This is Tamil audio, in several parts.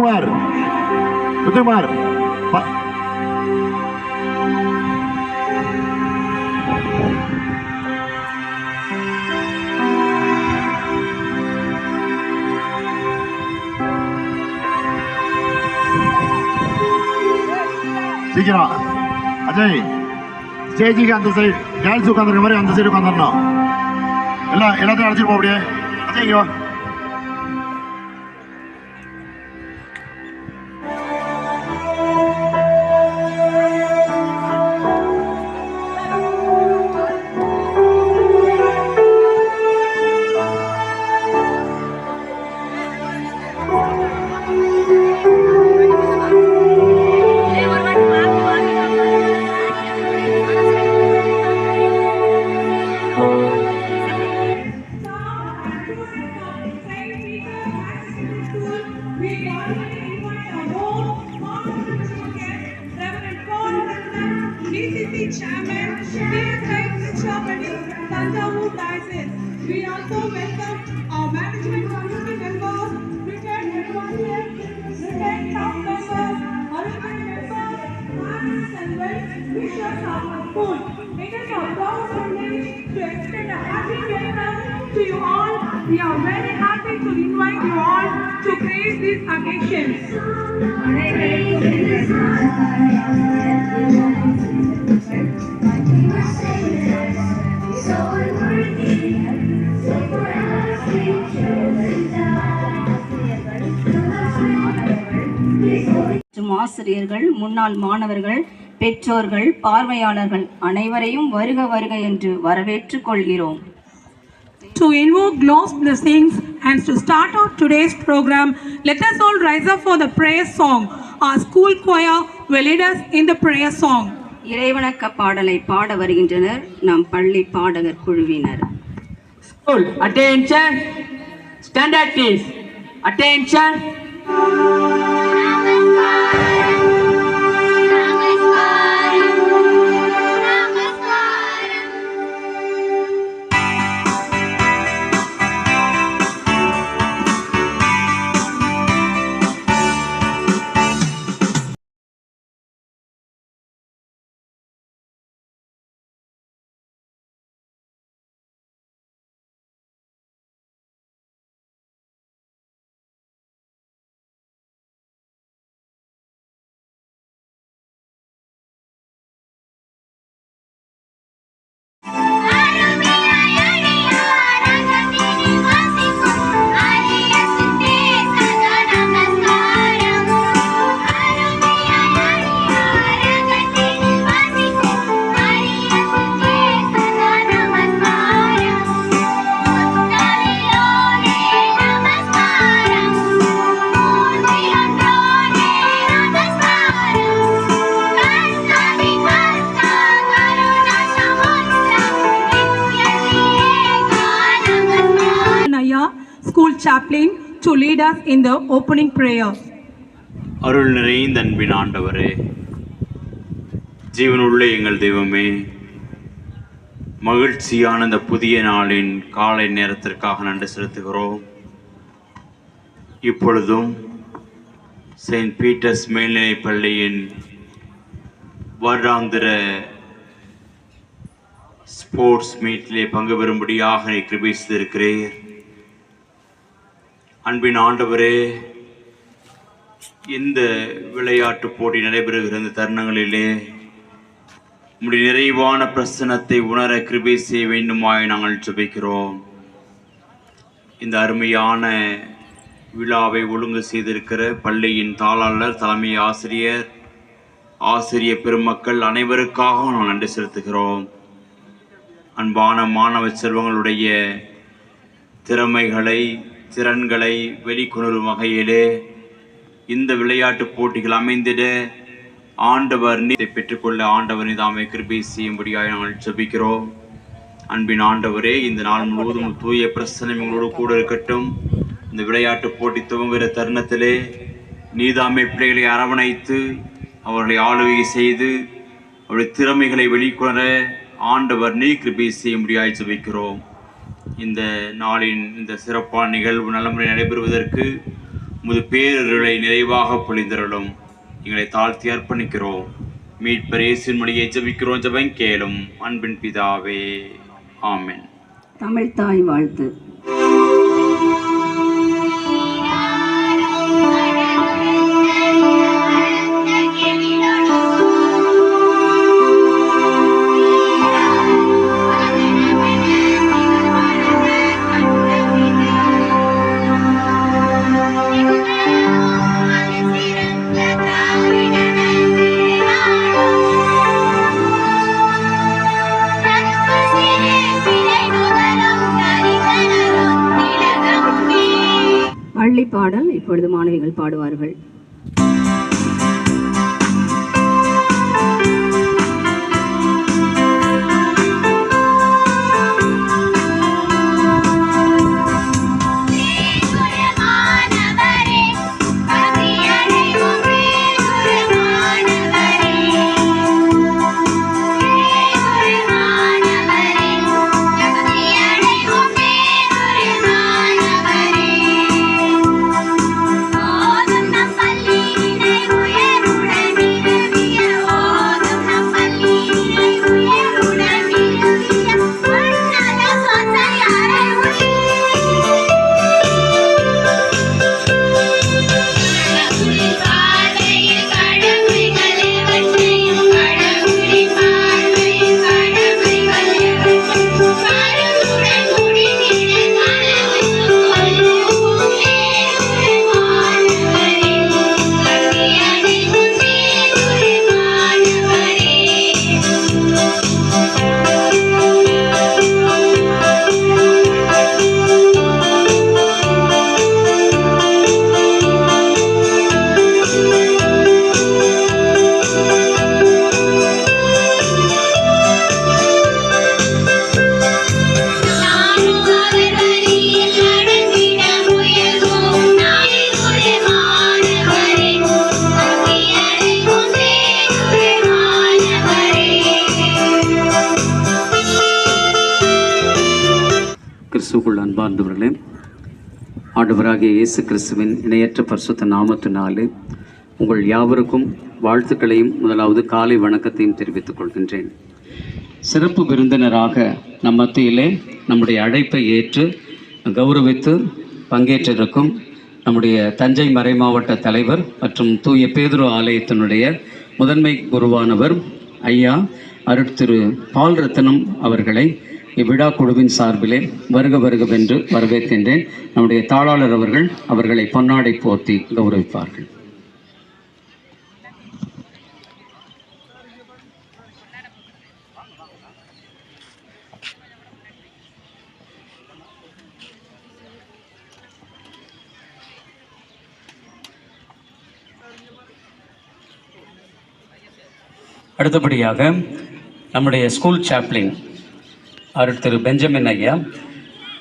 もあるとてもある次の అజయ్ స్టేజీకి అంతసేపు డ్యాన్స్ కొందరు మరి అంతసేపు కొందరు ఎలా ఎలా అడిచిపోబడియే అజయ్ ஆசிரியர்கள் முன்னாள் மாணவர்கள் பெற்றோர்கள் பார்வையாளர்கள் அனைவரையும் வருக வருக என்று வரவேற்றுக் கொள்கிறோம் To invoke God's blessings and to start out today's program, let us all rise up for the prayer song. Our school choir will lead us in the prayer song. இறைவணக்க பாடலை பாட வருகின்றனர் நம் பள்ளி பாடகர் குழுவினர் School, attention. Standard please. Attention. Namaskar. Namaskar. Lead us in the opening prayer. அருள் நிறைந்த அன்பின் ஆண்டவரே ஜீவனுள்ள எங்கள் தெய்வமே மகிழ்ச்சியான இந்த புதிய நாளின் காலை நேரத்திற்காக நன்றி செலுத்துகிறோம் இப்பொழுதும் செயின்ட் பீட்டர்ஸ் மேல்நிலைப் பள்ளியின் வருடாந்திர ஸ்போர்ட்ஸ் மீட்டிலே பங்கு பெறும்படியாக நீ அன்பின் ஆண்டவரே இந்த விளையாட்டு போட்டி நடைபெறுகிற இந்த தருணங்களிலே உம்முடைய நிறைவான பிரசனத்தை உணர கிருபை செய்ய வேண்டுமாய் நாங்கள் ஜெபிக்கிறோம். இந்த அருமையான விழாவை ஒழுங்கு செய்திருக்கிற பள்ளியின் தாளாளர் தலைமை ஆசிரியர் ஆசிரிய பெருமக்கள் அனைவருக்காகவும் நாங்கள் நன்றி செலுத்துகிறோம். அன்பான மாணவ செல்வங்களுடைய திறமைகளை திறன்களை வெளிக்கொணரும் வகையிலே இந்த விளையாட்டு போட்டிகள் அமைந்திட ஆண்டவர் நீரை பெற்றுக்கொள்ள ஆண்டவர் தாமே கிருபை செய்யும்படியாக நாங்கள் ஜபிக்கிறோம். அன்பின் ஆண்டவரே இந்த நாள் முழுவதும் தூய பிரசனம் எங்களோடு கூட இருக்கட்டும். இந்த விளையாட்டு போட்டி துவங்குகிற தருணத்திலே நீதாமை பிள்ளைகளை அரவணைத்து அவர்களை ஆளுகை செய்து அவருடைய திறமைகளை வெளிக்கொணர ஆண்டவர் நீ கிருபை செய்யும்படியாய் ஜெபிக்கிறோம். இந்த நாளின் இந்த சிறப்பான நிகழ்வு நல்லமுறை நடைபெறுவதற்கு உமது பேரருளை நிறைவாக பொழிந்தருளும். எங்களை தாழ்த்தி அர்ப்பணிக்கிறோம். மீட்பரேசின் மொழியை ஜெபிக்கிறோம் ஜபம் கேளும் அன்பின் பிதாவே ஆமென். தமிழ் தாய் வாழ்த்து. இப்பொழுது மாணவிகள் பாடுவார்கள். இயேசு கிறிஸ்துவின் இணையற்ற பரிசுத்த நாமத்தினாலே உங்கள் யாவருக்கும் வாழ்த்துக்களையும் முதலாவது காலை வணக்கத்தையும் தெரிவித்துக் கொள்கின்றேன். சிறப்பு விருந்தினராக நம் மத்தியிலே நம்முடைய அழைப்பை ஏற்று கௌரவித்து பங்கேற்றிருக்கும் நம்முடைய தஞ்சை மறை மாவட்ட தலைவர் மற்றும் தூய பேதுரு ஆலயத்தினுடைய முதன்மை குருவானவர் ஐயா அருட்திரு பால் ரத்னம் அவர்களை இவ்விழா குழுவின் சார்பிலே வருக வருகவென்று வரவேற்கின்றேன். நம்முடைய தாளாளர் அவர்கள் அவர்களை பொன்னாடை போர்த்தி கௌரவிப்பார்கள். அடுத்தபடியாக நம்முடைய ஸ்கூல் சாப்ளின் அருட் திரு பெஞ்சமின் ஐயா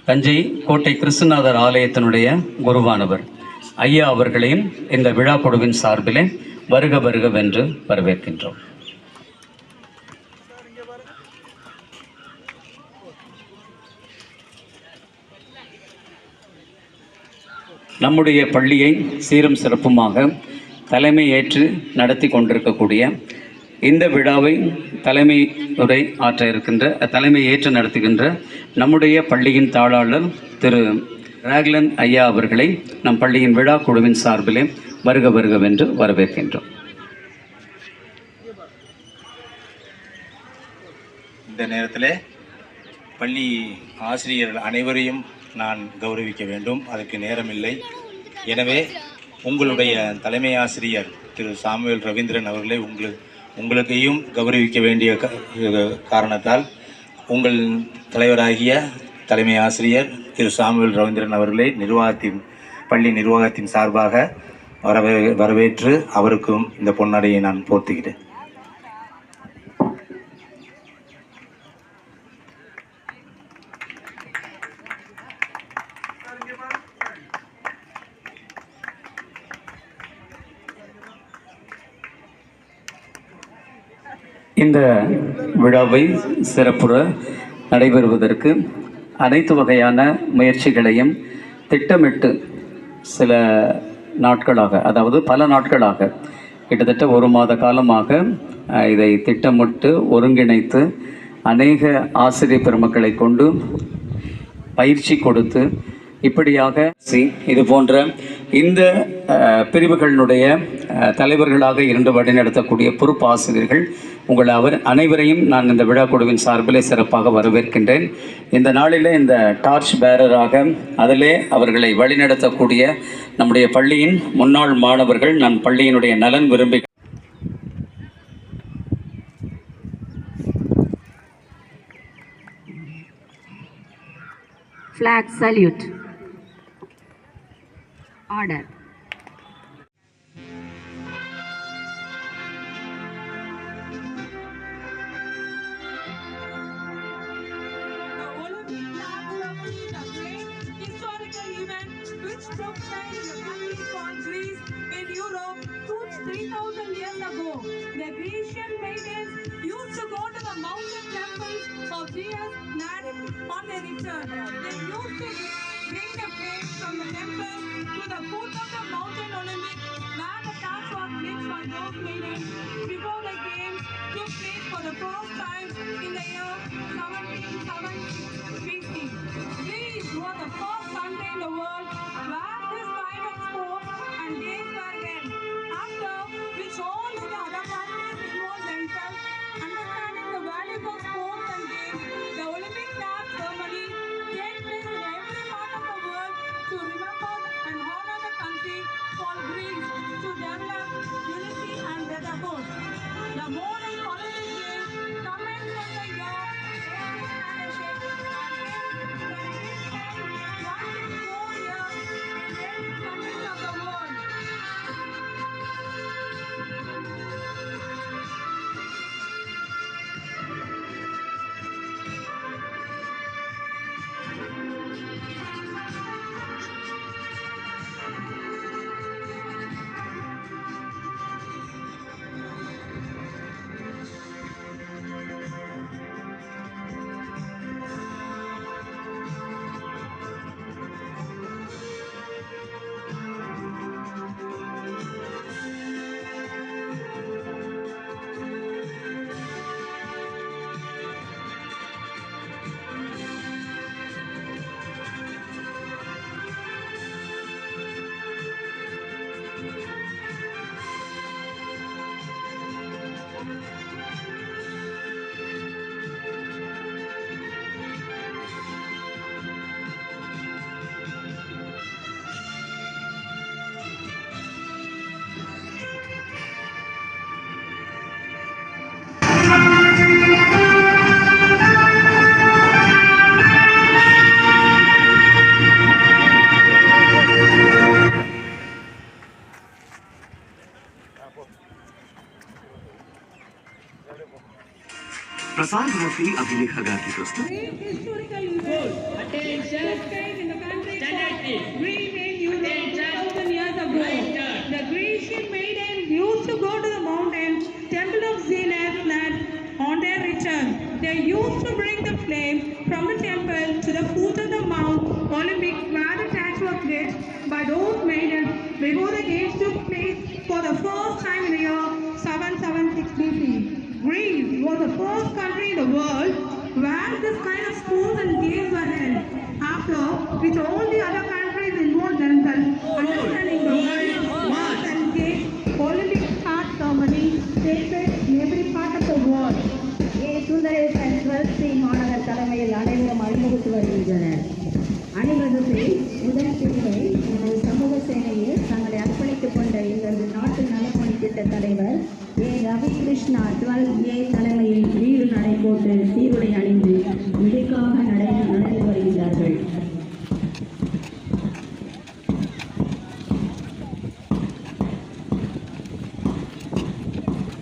தஞ்சை கோட்டை கிருஷ்ணநாதர் ஆலயத்தினுடைய குருவானவர். ஐயா அவர்களையும் இந்த விழா குழுவின் சார்பிலே வருக வருகவென்று வரவேற்கின்றோம். நம்முடைய பள்ளியை சீரும் சிறப்புமாக தலைமை ஏற்று நடத்தி கொண்டிருக்கக்கூடிய இந்த விழாவை தலைமை உரை ஆற்ற இருக்கின்ற தலைமை ஏற்று நடத்துகின்ற நம்முடைய பள்ளியின் தாளாளர் திரு ராக்லன் ஐயா அவர்களை நம் பள்ளியின் விழா குழுவின் சார்பிலே வருக வருகவென்று வரவேற்கின்றோம். இந்த நேரத்தில் பள்ளி ஆசிரியர்கள் அனைவரையும் நான் கௌரவிக்க வேண்டும். அதற்கு நேரமில்லை. எனவே உங்களுடைய தலைமை ஆசிரியர் திரு சாமுவேல் ரவீந்திரன் அவர்களை உங்களுக்கு உங்களுக்கையும் கௌரவிக்க வேண்டிய காரணத்தால் உங்கள் தலைவராகிய தலைமை ஆசிரியர் திரு சாமுவேல் ரவீந்திரன் அவர்களை நிர்வாகத்தின் பள்ளி நிர்வாகத்தின் சார்பாக வரவே வரவேற்று அவருக்கும் இந்த பொன்னடையை நான் போர்த்துகிறேன் இந்த விழாவை சிறப்புற நடைபெறுவதற்கு அனைத்து வகையான முயற்சிகளையும் திட்டமிட்டு சில நாட்களாக அதாவது பல நாட்களாக கிட்டத்தட்ட ஒரு மாத காலமாக இதை திட்டமிட்டு ஒருங்கிணைத்து அநேக ஆசிரியர் பெருமக்களை கொண்டு பயிற்சி கொடுத்து இப்படியாக சி இது போன்ற இந்த பிரிவுகளினுடைய தலைவர்களாக இருந்து வழிநடத்தக்கூடிய பொறுப்பு ஆசிரியர்கள் உங்கள் அவர் அனைவரையும் நான் இந்த விழா குழுவின் சார்பிலே சிறப்பாக வரவேற்கின்றேன் இந்த நாளில் இந்த டார்ச் பேரராக அதிலே அவர்களை வழிநடத்தக்கூடிய நம்முடைய பள்ளியின் முன்னாள் மாணவர்கள் நான் பள்ளியினுடைய நலன் விரும்பி Flag salute. Order. Of Zeus land on their return. They used to bring the flames from the temple to the foot of the mountain Olympic where the task was lit by those maidens before the games took place for the first time in the year 1776 BC. Greece was the first country in the world for Greeks to develop unity and brotherhood. The more and holiday day commenced on the year Shri Abhinay Hagati Krishna. The Grecian maiden used to go to the mountain, temple of Zeus on their return. They used to bring the flame from the temple to the foot of the Mount Olympic where the statue was lit by those maidens before the games took place for the first time in the year 776 BC. Country in the world where this kind of sports and games are held. After which all the other countries involved themselves, understanding the world of and games, Olympic start ceremony takes place in every part of the world. Sundaresh and twelfth C மாணவர் தலைமையில் அனைவரும் அணிவகுத்து வருகின்றனர் அணிவகுப்பில் முதல் பிரிவை நமது சமூக சேவையில் தங்களை அர்ப்பணித்துக் கொண்ட எங்களது நாட்டு நலப்பணி திட்ட தலைவர் A Ravi Krishna twelve A தலைமையில் வீடு நடை போட்டு சீருடை அணிந்து விடுக்காக நடை நடந்து வருகிறார்கள்.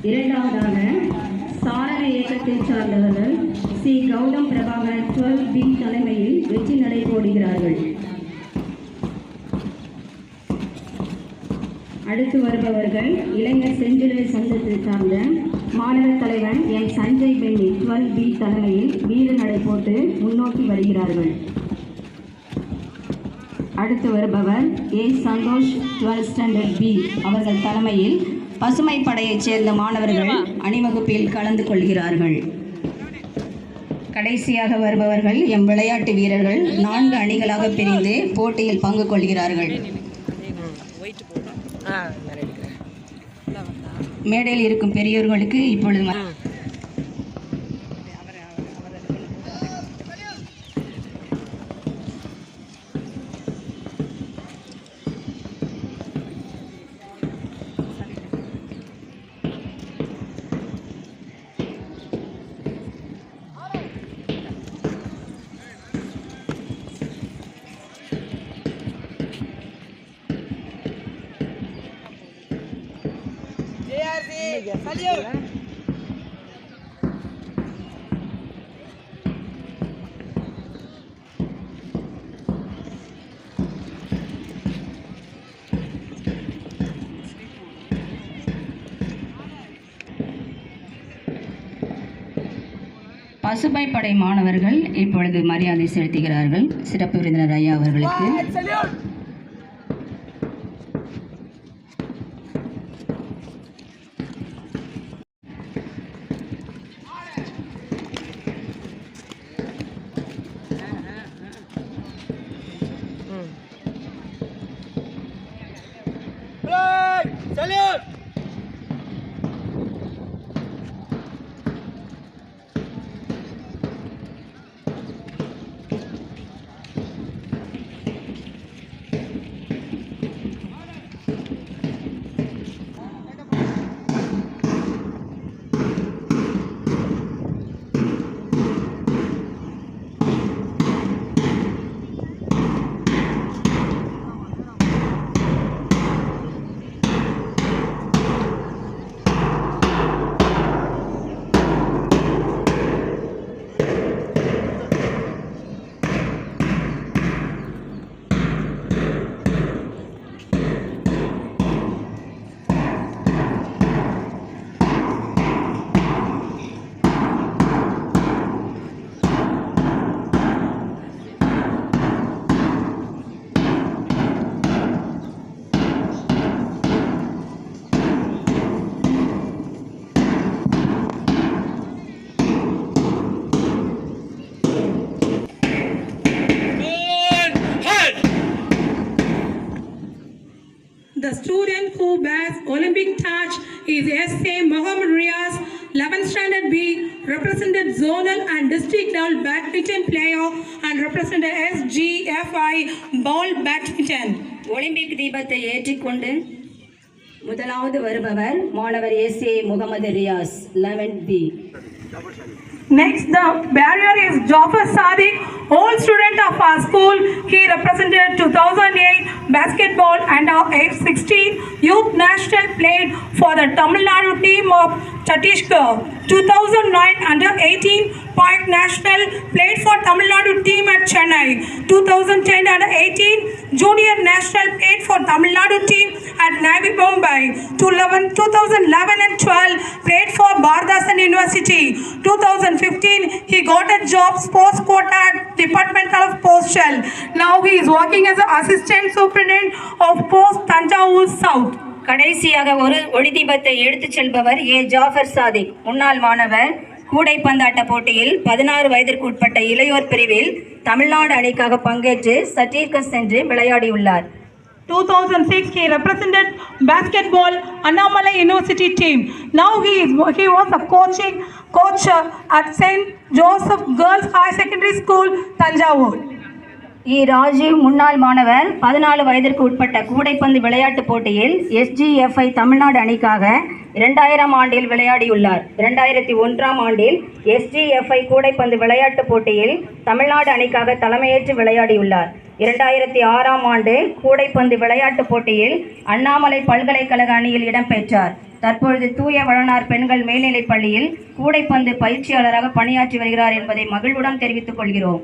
இரண்டாவதாக சாரண இயக்கத்தை சார்ந்தவர்கள் C Gautham Prabhakaran twelve B தலைமையில் வெற்றி நடை போடுகிறார்கள். அடுத்து வருபவர்கள் இளைஞர் செஞ்சிலுவை சங்கத்தை சார்ந்த மாநில தலைவன் என் சஞ்சய் பெண்ணி டுவெல் பி தலைமையில் வீறு நடை போட்டு முன்னோக்கி வருகிறார்கள். அடுத்து வருபவர் A. Santhosh twelfth standard B அவர்கள் தலைமையில் பசுமை படையைச் சேர்ந்த மாணவர்கள் அணிவகுப்பில் கலந்து கொள்கிறார்கள். கடைசியாக வருபவர்கள் எம். விளையாட்டு வீரர்கள் நான்கு அணிகளாக பிரிந்து போட்டியில் பங்கு கொள்கிறார்கள். மேடையில் இருக்கும் பெரியோர்களுக்கு இப்பொழுது பசுமை படை மாணவர்கள் இப்பொழுது மரியாதை செலுத்துகிறார்கள். சிறப்பு விருந்தினர் ஐயா அவர்களுக்கு. The student who bears Olympic torch is S.A. Mohammed Riaz, 11th standard B, represented zonal and district level badminton player and represented SGFI ball badminton. Olympic தீபத்தை ஏற்றிக்கொண்டு முதலாவது வருபவர் மாணவர் S A Mohammed Riyas eleven B Next, the barrier is Jafar Sadiq, old student of our school. He represented 2008 basketball and our F16 youth national played for the Tamil Nadu team of Chhattisgarh. 2009 under 18 point national played for Tamil Nadu team at Chennai. 2010 under 18 junior national played for Tamil Nadu team at Navi Mumbai. 2011 2015 he got a job sports quota at Department of Postal. Now he is working as an assistant superintendent of Post Tanjavur South. கடைசியாக ஒரு ஒளி தீபத்தை எடுத்துச் செல்பவர் ஏ ஜாஃபர் சாதிக் முன்னாள் மாணவர் கூடைப்பந்தாட்ட போட்டியில் பதினாறு வயதிற்குட்பட்ட இளையோர் பிரிவில் தமிழ்நாடு அணிக்காக பங்கேற்று சட்டீர்கஸ் சென்று விளையாடியுள்ளார் 2006 he represented basketball Annamalai University team. Now he is he was a coaching coach at St. Joseph Girls High Secondary School, Tanjavur. இ ராஜீவ் முன்னாள் மாணவர் பதினாலு வயதிற்கு உட்பட்ட கூடைப்பந்து விளையாட்டுப் போட்டியில் எஸ்ஜிஎஃப்ஐ தமிழ்நாடு அணிக்காக இரண்டாயிரம் ஆண்டில் விளையாடியுள்ளார். இரண்டாயிரத்தி ஒன்றாம் ஆண்டில் எஸ்ஜிஎஃப்ஐ கூடைப்பந்து விளையாட்டுப் போட்டியில் தமிழ்நாடு அணிக்காக தலைமையேற்று விளையாடியுள்ளார். இரண்டாயிரத்தி ஆறாம் ஆண்டு கூடைப்பந்து விளையாட்டுப் போட்டியில் அண்ணாமலை பல்கலைக்கழக அணியில் இடம்பெற்றார். தற்பொழுது தூய வளனார் பெண்கள் மேல்நிலைப் பள்ளியில் கூடைப்பந்து பயிற்சியாளராக பணியாற்றி வருகிறார் என்பதை மகிழ்வுடன் தெரிவித்துக் கொள்கிறோம்.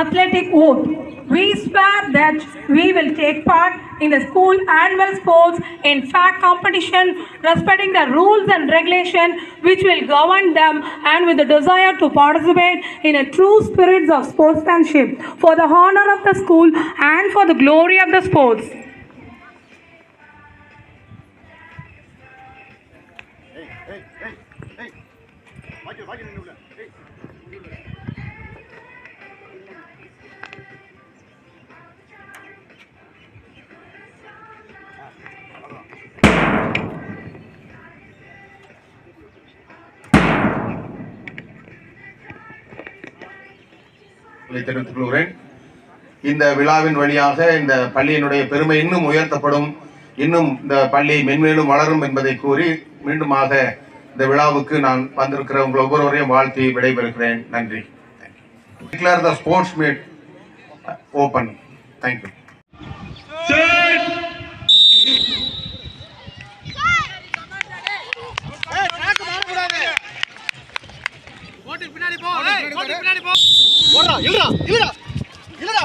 Athletic oath. We swear that we will take part in the school annual sports in fact competition, respecting the rules and regulation which will govern them and with the desire to participate in a true spirit of sportsmanship for the honor of the school and for the glory of the sports. இதை தெரிவித்துக் கொள்கிறேன். இந்த விழாவின் வழியாக இந்த பள்ளியினுடைய பெருமை இன்னும் உயர்த்தப்படும் இன்னும் இந்த பள்ளி மென்மேலும் வளரும் என்பதை கூறி மீண்டுமாக இந்த விழாவுக்கு நான் வந்திருக்கிற உங்கள் ஒவ்வொருவரையும் வாழ்த்தி விடைபெறுகிறேன். நன்றி. Declare the sports meet open thank you ஓடுறா இழுடா இழுடா இழுடா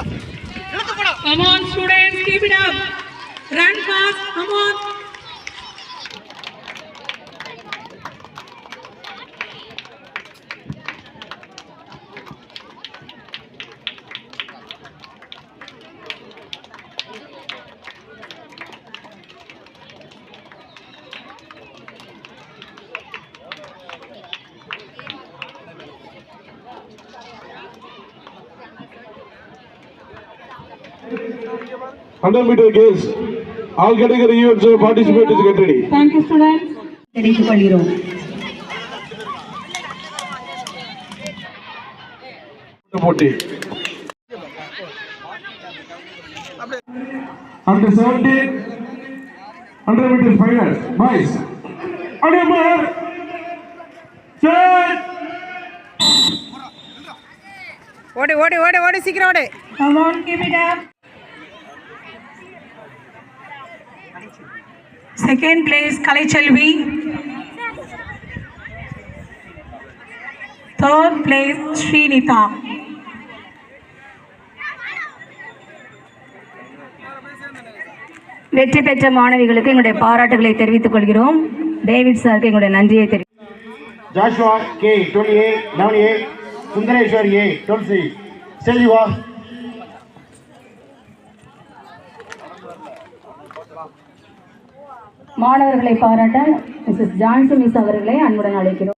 இழுத்து போடா. Come on students keep it up run fast come on 100 meter games. All category events so participate is get ready. Thank you, students. தெரிந்து கொள்கிறோம் போட்டி and seventeen hundred metre final boys அடிபர் சேட் ஓடு ஓடு ஓடு ஓடு சீக்கிரம் ஓடு come on keep it up second place Kalaiselvi third place Srinitha வெற்றி பெற்ற மாணவிகளுக்கு எங்களுடைய பாராட்டுகளை தெரிவித்துக் கொள்கிறோம். டேவிட் சாருக்கு எங்களுடைய நன்றியை தெரிவி Joshua K twenty A eleven A Sundareswar A twelve C Selva மாணவர்களை பாராட்ட மிஸ்ஸஸ் ஜான்சி மிஸ் அவர்களை அன்புடன் அழைக்கிறோம்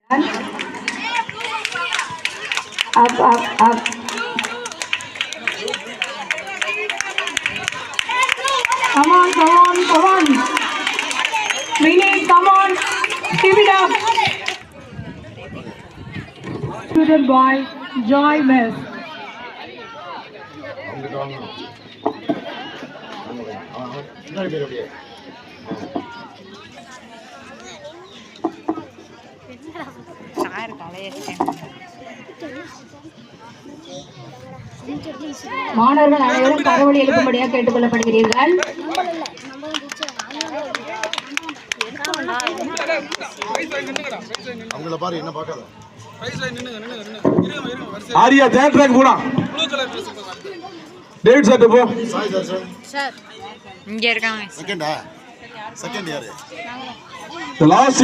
அப் அப் அப் Come on, come on, come on. Vinay, come on. Keep it up. Student boy, Joy Miss. மாணவர்கள் அனைவரும் கரவொலி எழுப்பும்படியாக கேட்டுக்கொள்ளப்படுகிறீர்கள். அவங்கள பாரு என்ன பார்க்காத. ஆரியா தேர்ட் ட்ராக் போடா டேவிட் சார் போ. தர்ஷன் இங்க இருக்காங்க. செகண்டா செகண்ட் யாரு? The last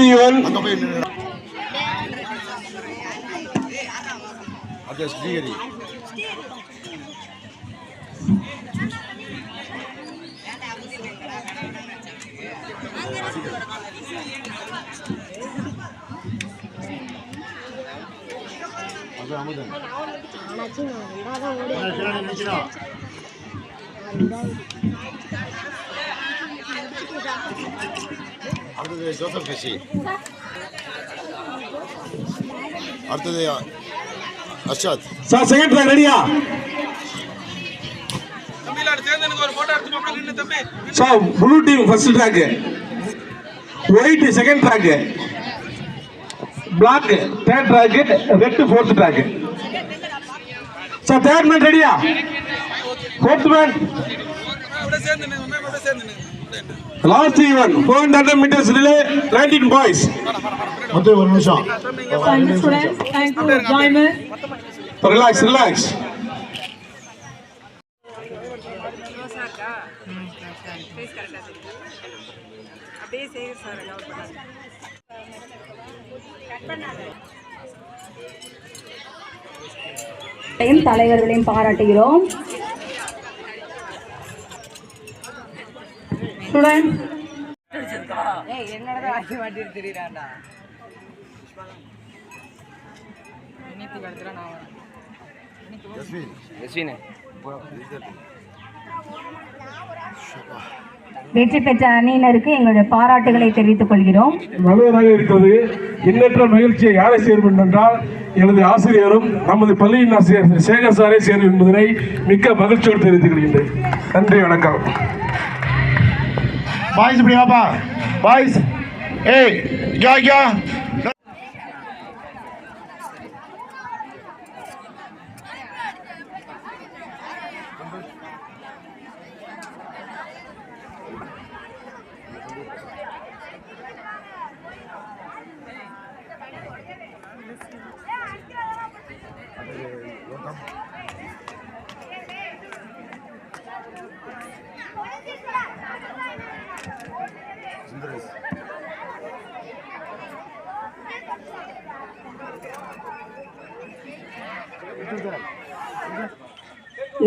event அங்க ஸ்ரீஹரி அது அமுதன் அடுத்தது ஜோசப் கஷி அடுத்தது சார் செகண்ட் ட்ராக் ரெடியா sir blue team first track white second track black third track red fourth track sir third man ரெடியா fourth man last even four hundred metres relay nineteen boys மொத்தம் ஒரு நிமிஷம். ரிலாக்ஸ் ரிலாக்ஸ் அப்படியே செய்ய பாராட்டுகிறோம். கட் பண்ணாத தலைவர்களையும் பாராட்டுகிறோம் நான் வெற்றி பெற்ற அணியினருக்கு எங்களுடைய பாராட்டுகளை தெரிவித்துக் கொள்கிறோம். நல்லதாக இருக்கிறது எண்ணற்ற மகிழ்ச்சியை யாரை சேரும் என்றால் எனது ஆசிரியரும் நமது பள்ளியின் ஆசிரியர் சேகர் சாரை சேரும் என்பதனை மிக்க மகிழ்ச்சியோடு தெரிவித்துக் கொள்கின்றேன். நன்றி வணக்கம். பாய்ஸ் இப்படி பாய்ஸ் ஏய் யா யா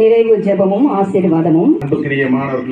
நிறைவு ஜெபமும் ஆசீர்வாதமும். மாணவர்களே